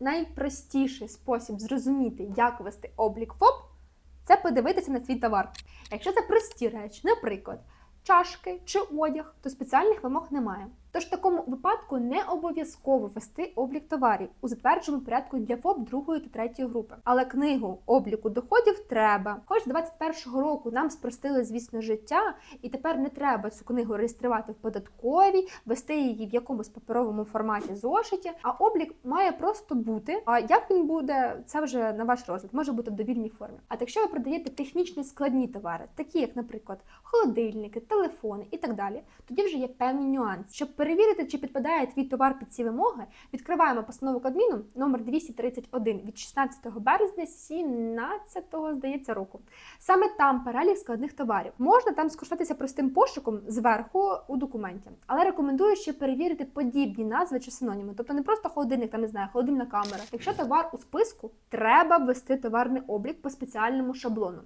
найпростіший спосіб зрозуміти, як вести облік ФОП, це подивитися на свій товар. Якщо це прості речі, наприклад, чашки чи одяг, то спеціальних вимог немає. Тож в такому випадку не обов'язково вести облік товарів у затвердженому порядку для ФОП другої та третьої групи. Але книгу обліку доходів треба. Хоч з 21-го року нам спростили, звісно, життя, і тепер не треба цю книгу реєструвати в податковій, вести її в якомусь паперовому форматі зошиті. А облік має просто бути. А як він буде, це вже на ваш розгляд, може бути в довільній формі. А якщо ви продаєте технічно складні товари, такі як, наприклад, холодильники, телефони і так далі, тоді вже є певні нюанси. Щоб перевірити, чи підпадає твій товар під ці вимоги, відкриваємо постанову Кабміну номер 231 від 16 березня 17 здається року. Саме там перелік складних товарів. Можна там скористатися простим пошуком зверху у документі, але рекомендую ще перевірити подібні назви чи синоніми. Тобто не просто холодильник, там не знаю, холодильна камера. Якщо товар у списку, треба ввести товарний облік по спеціальному шаблону.